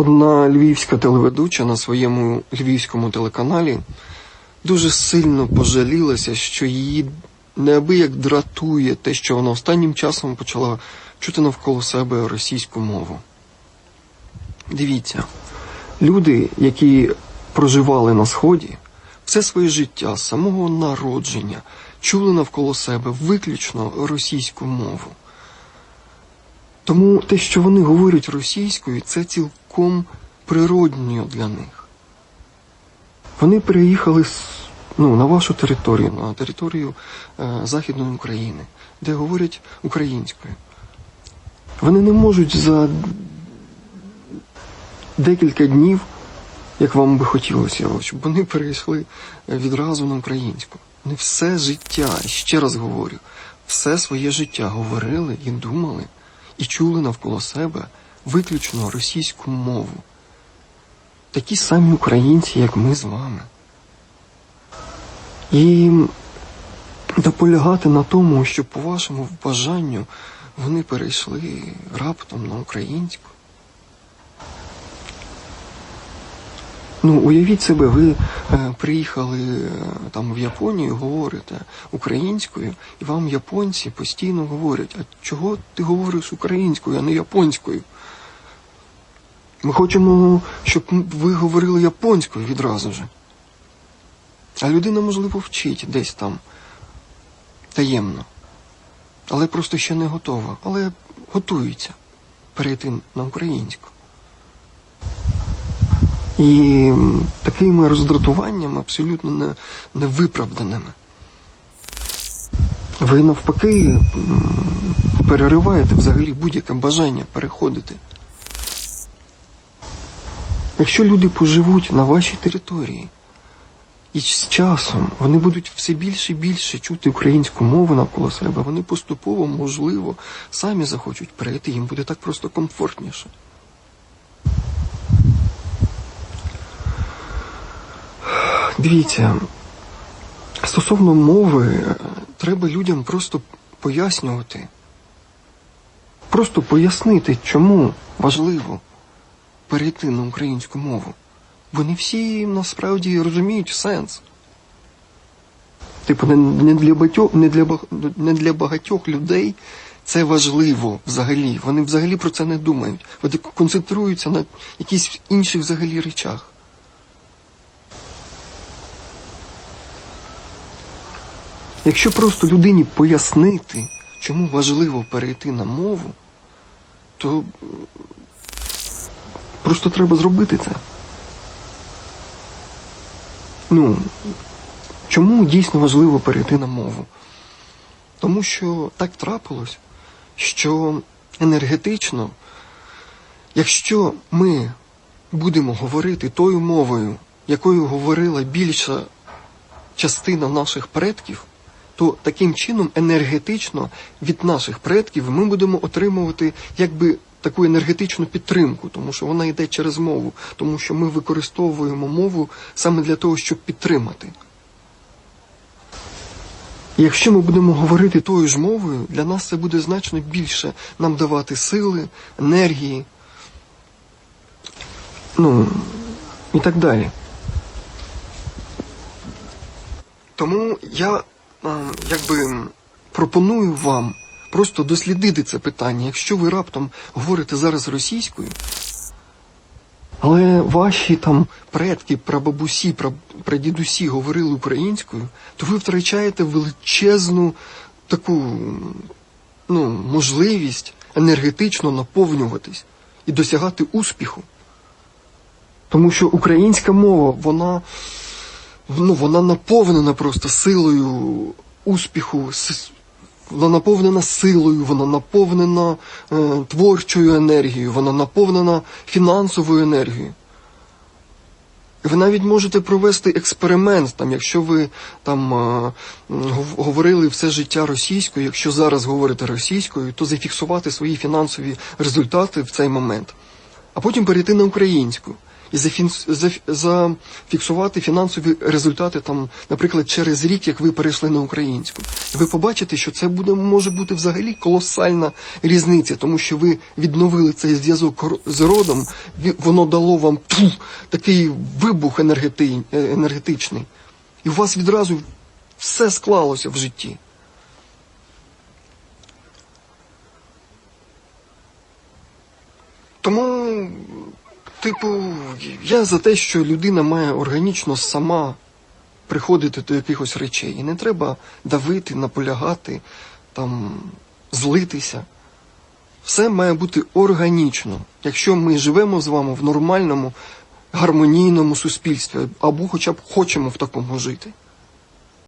Одна львівська телеведуча на своєму львівському телеканалі дуже сильно пожалілася, що її неабияк дратує те, що вона останнім часом почала чути навколо себе російську мову. Дивіться, люди, які проживали на Сході, все своє життя з самого народження чули навколо себе виключно російську мову. Тому те, що вони говорять російською, це цілком природньо для них. Вони переїхали ну, на вашу територію, на територію е, Західної України, де говорять українською. Вони не можуть за декілька днів, як вам би хотілося, щоб вони перейшли відразу на українську. Вони все життя, ще раз говорю, все своє життя говорили і думали і чули навколо себе виключно російську мову. Такі самі українці, як ми з вами. І дополягати на тому, що по вашому бажанню вони перейшли раптом на українську. Ну, уявіть себе, ви е, приїхали е, там в Японію, говорите українською, і вам японці постійно говорять, а чого ти говориш українською, а не японською? Ми хочемо, щоб ви говорили японською відразу же. А людина, можливо, вчить десь там таємно. Але просто ще не готова. Але готується перейти на українську. І такими роздратуваннями абсолютно не, невиправданими. Ви навпаки перериваєте взагалі будь-яке бажання переходити. Якщо люди поживуть на вашій території, і з часом вони будуть все більше і більше чути українську мову навколо себе, вони поступово, можливо, самі захочуть перейти, їм буде так просто комфортніше. Дивіться, стосовно мови, е, треба людям просто пояснювати. Просто пояснити, чому важливо перейти на українську мову. Бо не всі насправді розуміють сенс. Типу, не, для багатьох, не, для, не для багатьох людей це важливо взагалі. Вони взагалі про це не думають. Вони концентруються на якихось інших взагалі речах. Якщо просто людині пояснити, чому важливо перейти на мову, то просто треба зробити це. Ну, чому дійсно важливо перейти на мову? Тому що так трапилось, що енергетично, якщо ми будемо говорити тою мовою, якою говорила більша частина наших предків, то таким чином енергетично від наших предків ми будемо отримувати якби таку енергетичну підтримку, тому що вона йде через мову, тому що ми використовуємо мову саме для того, щоб підтримати. Якщо ми будемо говорити тою ж мовою, для нас це буде значно більше нам давати сили, енергії, ну і так далі. Тому я якби пропоную вам просто дослідити це питання. Якщо ви раптом говорите зараз російською, але ваші там предки, прабабусі, пра- прадідусі говорили українською, то ви втрачаєте величезну таку ну, можливість енергетично наповнюватись і досягати успіху. Тому що українська мова, вона ну, вона наповнена просто силою успіху, вона наповнена силою, вона наповнена е, творчою енергією, вона наповнена фінансовою енергією. Ви навіть можете провести експеримент, там, якщо ви там е, говорили все життя російською, якщо зараз говорите російською, то зафіксувати свої фінансові результати в цей момент, а потім перейти на українську. І зафіксувати фінансові результати, там, наприклад, через рік, як ви перейшли на українську. Ви побачите, що це буде може бути взагалі колосальна різниця, тому що ви відновили цей зв'язок з родом, воно дало вам пф, такий вибух енергети- енергетичний. І у вас відразу все склалося в житті. Тому, типу, я за те, що людина має органічно сама приходити до якихось речей. І не треба давити, наполягати, там, злитися. Все має бути органічно. Якщо ми живемо з вами в нормальному, гармонійному суспільстві, або хоча б хочемо в такому жити.